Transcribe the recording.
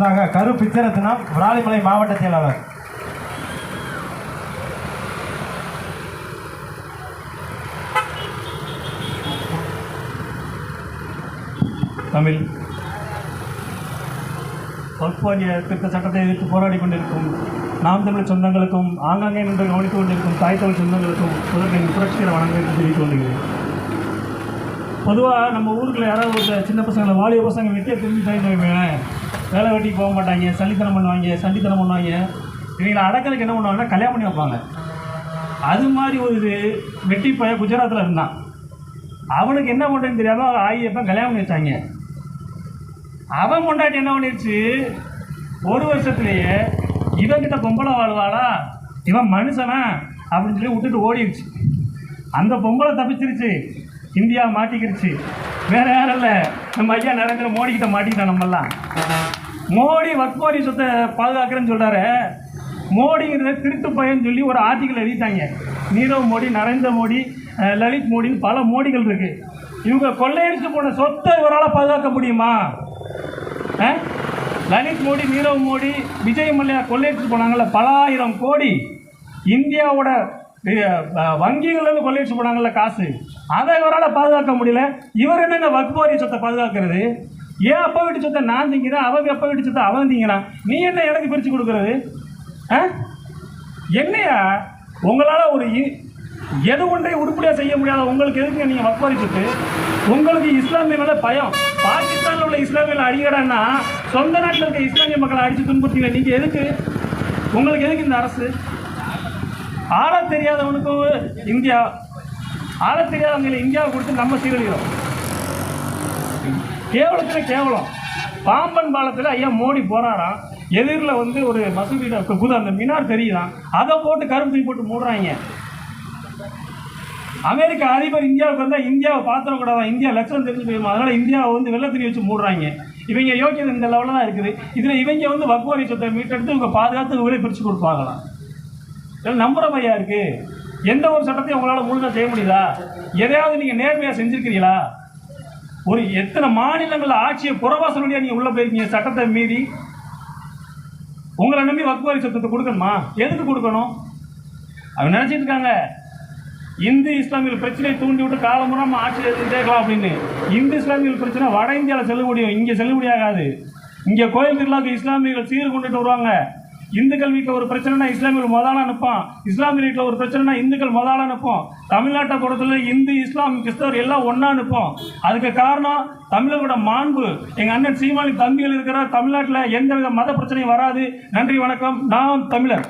கரு பிச்சரத்தினம் விராலிமலை மாவட்ட செயலாளர். தமிழ். வக்ஃபாலிய திருத்த சட்டத்தை எதிர்த்து போராடி கொண்டிருக்கும் நாம் தமிழ் சொந்தங்களுக்கும் ஆங்காங்கே நின்று கவனித்துக் கொண்டிருக்கும் தாய் தமிழ் சொந்தங்களுக்கும் முதலில் புரட்சிகர வணக்கத்தை தெரிவித்துக் கொள்கிறேன். பொதுவாக நம்ம ஊருக்குள்ள யாராவது சின்ன பசங்களை வாலிய பசங்க வெட்டியை திரும்பி தாய்ந்து வைப்பேன் வேலை வெட்டிக்கு போக மாட்டாங்க சல்லித்தனம் பண்ணுவாங்க சண்டித்தனம் பண்ணுவாங்க. இவங்களை அடக்கலுக்கு என்ன பண்ணுவாங்கன்னா கல்யாணம் பண்ணி வைப்பாங்க. அது மாதிரி ஒரு இது வெட்டி பைய குஜராத்தில் இருந்தான். அவனுக்கு என்ன பண்ணுறதுன்னு தெரியாமல் ஆகியப்ப கல்யாணம் பண்ணி வச்சாங்க. அவன் கொண்டாட்டி என்ன பண்ணிருச்சு? ஒரு வருஷத்துலேயே இவன்கிட்ட பொம்பளை வாழ்வாளா? இவன் மனுஷனா? அப்படின்னு சொல்லி விட்டுட்டு ஓடிடுச்சு அந்த பொம்பளை தப்பிச்சிருச்சு. இந்தியா மாட்டிக்கிடுச்சு வேற யாரும் இல்லை. நம்ம ஐயா நரேந்திர மோடி கிட்ட மாட்டிக்கிட்டோம் நம்மெல்லாம். மோடி வக்போரி சொத்தை பாதுகாக்கிறேன்னு சொல்கிறாரு மோடிங்கிறத திருட்டு பையன் சொல்லி ஒரு ஆர்டிக்கல் எழுதிட்டாங்க. நீரவ் மோடி நரேந்திர மோடி லலித் மோடின்னு பல மோடிகள் இருக்கு. இவங்க கொள்ளையடிச்சு போன சொத்தை இவரால் பாதுகாக்க முடியுமா? லலித் மோடி நீரவ் மோடி விஜய் மல்லையா கொள்ளையடிச்சு போனாங்கல்ல பல ஆயிரம் கோடி இந்தியாவோட வங்கிகள்லேருந்து கொள்ளையடிச்சு போனாங்கல்ல காசு. அதை இவரால் பாதுகாக்க முடியல. இவர் என்னங்க வக்போரி சொத்தை பாதுகாக்கிறது? ஏன் அப்பா வீட்டு சொத்தை நான் திங்கிறேன்? அவங்க அப்பா வீட்டு சொத்தை அவன் திங்கிறான்? நீ என்ன எனக்கு பிரித்து கொடுக்கறது? ஆ என்னையா? உங்களால் ஒரு இ- எது ஒன்றை உருப்படியாக செய்ய முடியாத உங்களுக்கு எதுக்கு நீங்கள் வக்வாரி சொத்து? உங்களுக்கு இஸ்லாமிய மேலே பயம். பாகிஸ்தானில் உள்ள இஸ்லாமியில் அடிக்கடான்னா சொந்த நாட்டில் இருக்க இஸ்லாமிய மக்களை அடித்து துன்புறுத்தீங்க நீங்கள் எதுக்கு? உங்களுக்கு எதுக்கு இந்த அரசு? ஆர தெரியாதவனுக்கு இந்தியா ஆள தெரியாதவங்களை இந்தியாவை கொடுத்து நம்ம சீரழிகிறோம். கேவலத்தில் கேவலம். பாம்பன் பாலத்தில் ஐயா மோடி போகிறாராம் எதிரில் வந்து ஒரு மசூதியில் புது அந்த மினார் தெரியுதான் அதை போட்டு கரும்பு தூக்கி போட்டு மூடுறாங்க. அமெரிக்க அதிபர் இந்தியாவுக்கு வந்தால் இந்தியாவை பார்த்துடக்கூடாதான் இந்தியா லட்சம் தெரிஞ்சு போயிருமா அதனால இந்தியாவை வந்து வெள்ளத்திரி வச்சு மூடுறாங்க. இவங்க யோக்கியது இந்த லெவலில் தான் இருக்குது. இதில் இவங்க வந்து வக்குவரி சொத்தை மீட்டெடுத்து இவங்க பாதுகாத்து இவங்களே பிரித்து கொடுப்பாங்களாம். நம்புற மையா இருக்கு? எந்த ஒரு சட்டத்தையும் உங்களால் முழுதாக செய்ய முடியுதா? எதையாவது நீங்கள் நேர்மையாக செஞ்சுருக்கிறீங்களா? ஒரு எத்தனை மாநிலங்களில் ஆட்சியை புறவாசல் வழியாக நீங்கள் உள்ளே போயிருக்கீங்க? சட்டத்தை மீறி. உங்களை நம்பி வக்குவாரி சட்டத்தை கொடுக்கணுமா? எதுக்கு கொடுக்கணும்? அவங்க நினச்சிட்டு இருக்காங்க. இந்து இஸ்லாமியர்கள் பிரச்சனையை தூண்டி விட்டு காலமுறாம ஆட்சி சேர்க்கலாம் அப்படின்னு. இந்து இஸ்லாமியர்கள் பிரச்சனை வட இந்தியாவில் செல்லுபடியும் இங்கே செல்லுபடியாகாது இங்கே கோயில் திருவிழாவுக்கு இஸ்லாமியர்கள் சீர் கொண்டுட்டு வருவாங்க. இந்துக்கள் வீட்டில் ஒரு பிரச்சனைனா இஸ்லாமியர்கள் முதலாக அனுப்பான். இஸ்லாமிய வீட்டில் ஒரு பிரச்சனைனா இந்துக்கள் முதலாக அனுப்போம். தமிழ்நாட்டை பொறுத்தவரை இந்து இஸ்லாம் கிறிஸ்தவர் எல்லாம் ஒன்றா அனுப்போம். அதுக்கு காரணம் தமிழர்களோட மாண்பு. எங்கள் அண்ணன் சீமானி தம்பிகள் இருக்கிற தமிழ்நாட்டில் எந்தவித மத பிரச்சனையும் வராது. நன்றி வணக்கம். நான் தமிழர்.